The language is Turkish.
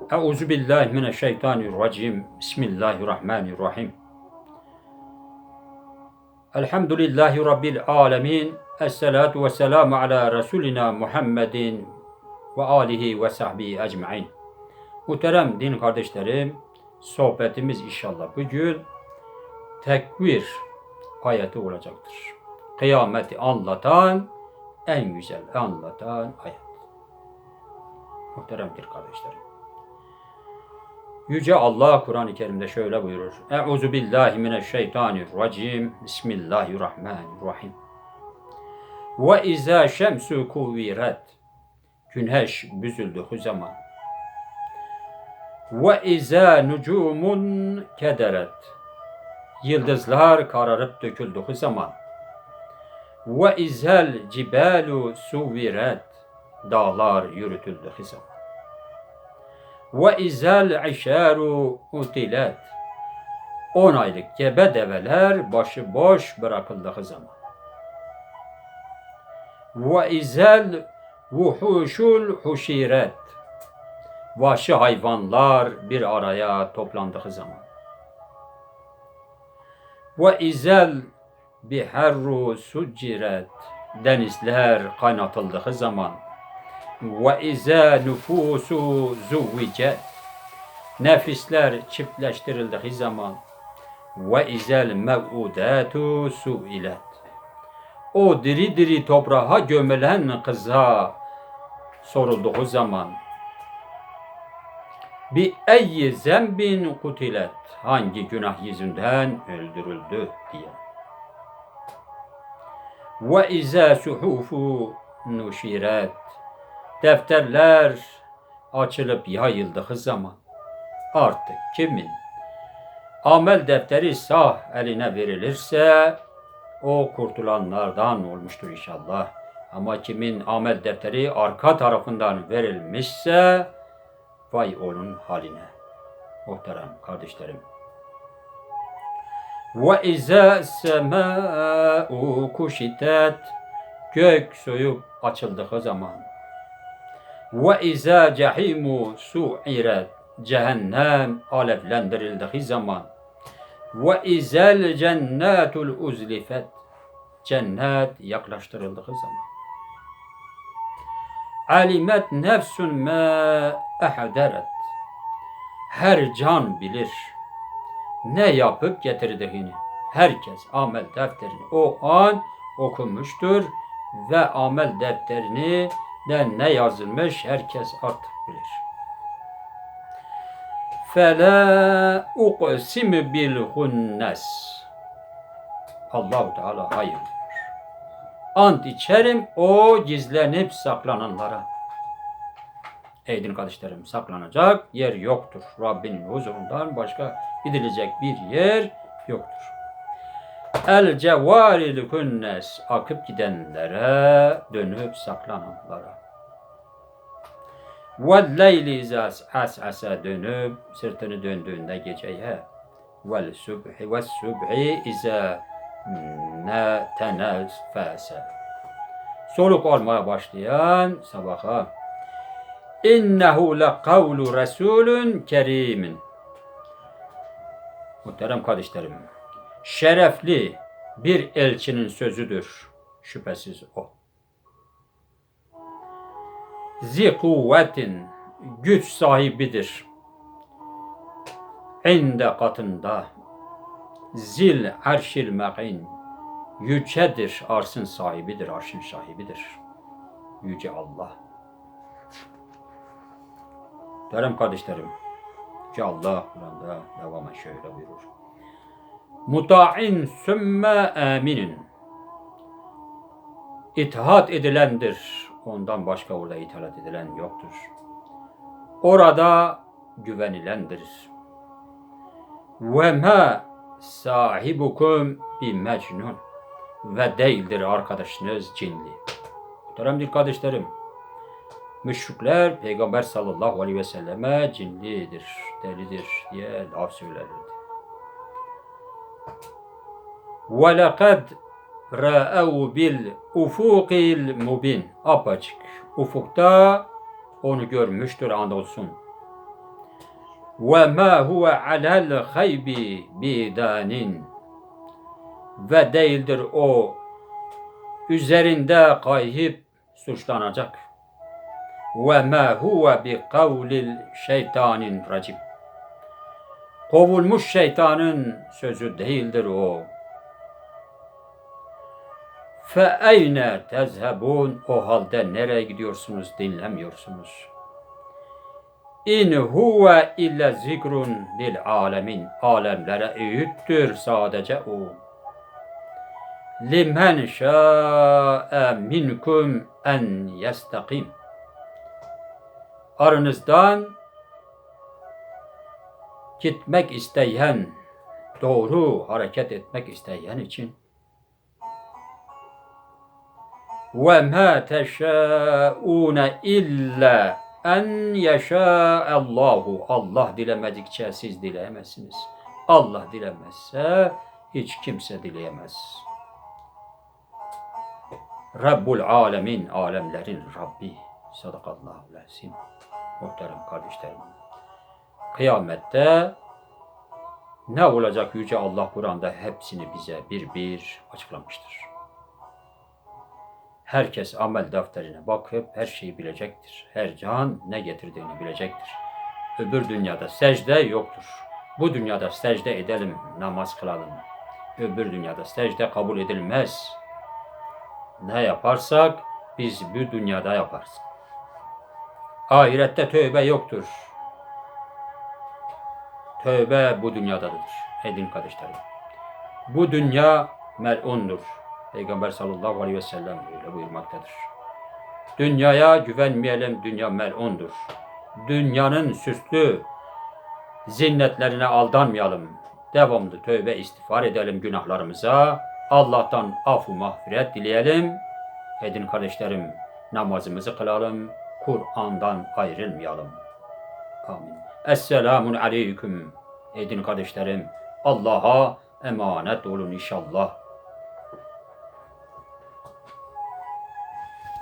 Euzu billahi mineşşeytanirracim. Bismillahirrahmanirrahim. Elhamdülillahi Rabbil alemin. Esselatu ve selamu ala Resulina Muhammedin ve alihi ve sahbihi ecmain. Muhterem din kardeşlerim, sohbetimiz inşallah bugün tekvir ayeti olacaktır. Kıyameti anlatan, en güzel anlatan ayet. Muhterem din kardeşlerim. Yüce Allah Kur'an-ı Kerim'de şöyle buyurur. Euzu billahi mineşşeytanirracim. Bismillahirrahmanirrahim. Ve izâ şemsu kuviret. Güneş büzüldüğü zaman. Ve izâ nucumun kederet. Yıldızlar kararıp döküldüğü zaman. Ve izhel cibalu suviret. Dağlar yürütüldüğü zaman. Ve izel işaru utilet. On aylık gebe develer başıboş bırakıldığı zaman. Ve izel vuhuşul huşiret. Vahşi hayvanlar bir araya toplandığı zaman. Ve izel biherru suciret. Denizler kaynatıldığı zaman ve izâ nüfusu zuvvicet nefisler çiftleştirildiği zaman ve izel mev'udatu suilet. O diri diri toprağa gömülen kıza sorulduğu zaman bi eyyi zembin kutilet hangi günah yüzünden öldürüldü? diye. Ve izâ suhufu nuşiret defterler açılıp yayıldığı zaman artık kimin amel defteri sağ eline verilirse o kurtulanlardan olmuştur inşallah. Ama kimin amel defteri arka tarafından verilmişse vay onun haline. Muhterem kardeşlerim. Ve izâ semâ'u kuşitet gök soyup açıldığı zaman ve izâ cehimu su'iret cehennem alevlendirildiği zaman. Ve izel cennetul uzlifet cennet yaklaştırıldığı zaman. Alimet nefsun ma ehderet her can bilir ne yapıp getirdiğini. Herkes amel defterini o an okumuştur ve amel defterini de ne yazılmış herkes artık bilir. Fela uqsimu bil hunnes. Allahu Teala hayır. Ant içerim o gizlenip saklananlara. Ey din kardeşlerim saklanacak yer yoktur. Rabbinin huzurundan başka gidilecek bir yer yoktur. El cevaril kunnes akıp gidenlere dönüp saklananlara. Ve leyli izas as'asa dönüp sırtını döndüğünde geceye. Vel subhi ve subhi iza ne tenefese. Soluk almaya başlayan sabaha. İnnehu le kavlu resulün kerimin. Muhterem kardeşlerim, şerefli bir elçinin sözüdür. Şüphesiz o. Zi kuvvetin güç sahibidir. İnde katında zil arşil me'in yücedir, arsın sahibidir, arşın sahibidir. Yüce Allah. Derem kardeşlerim, Yüce Allah Kur'an'da devamı şöyle buyurur. Muta'in sümme aminin. İtihat edilendir. Ondan başka orada itaat edilen yoktur. Orada güvenilendir. Ve ma sahibukum bi mecnun. Ve değildir arkadaşınız cinli. Muhteremdir kardeşlerim. Müşrikler Peygamber sallallahu aleyhi ve selleme cinlidir, delidir diye laf söylerlerdi. وَلَقَدْ رَأَوْ bil ufukil mubin apaçık ufukta onu görmüştür andolsun. ve ma huve alel haybi bidanin ve değildir o üzerinde kayıp suçlanacak. Ve ma huve bi kavlil şeytanin racim. Kovulmuş şeytanın sözü değildir o. Fe eyne tezhebun o halde nereye gidiyorsunuz dinlemiyorsunuz. İn huve illa zikrun lil alemin alemlere öğüttür sadece o. Limen şa'e minkum en yestakim. Aranızdan gitmek isteyen, doğru hareket etmek isteyen için ve ma teşaune illa en yeşâ Allahu. Allah dilemedikçe siz dileyemezsiniz. Allah dilemezse hiç kimse dileyemez. Rabbul alemin, alemlerin Rabbi. Sadakallahu lazim. Muhterem kardeşlerim. Kıyamette ne olacak Yüce Allah Kur'an'da hepsini bize bir bir açıklamıştır. Herkes amel defterine bakıp her şeyi bilecektir. Her can ne getirdiğini bilecektir. Öbür dünyada secde yoktur. Bu dünyada secde edelim, namaz kılalım. Öbür dünyada secde kabul edilmez. Ne yaparsak biz bu dünyada yaparız. Ahirette tövbe yoktur. Tövbe bu dünyadadır. Edin kardeşlerim. Bu dünya melundur. Peygamber sallallahu aleyhi ve sellem öyle buyurmaktadır. Dünyaya güvenmeyelim, dünya melundur. Dünyanın süslü zinnetlerine aldanmayalım. Devamlı tövbe istiğfar edelim günahlarımıza. Allah'tan afu mağfiret dileyelim. Edin kardeşlerim, namazımızı kılalım. Kur'an'dan ayrılmayalım. Amin. Esselamun aleyküm. Edin kardeşlerim, Allah'a emanet olun inşallah.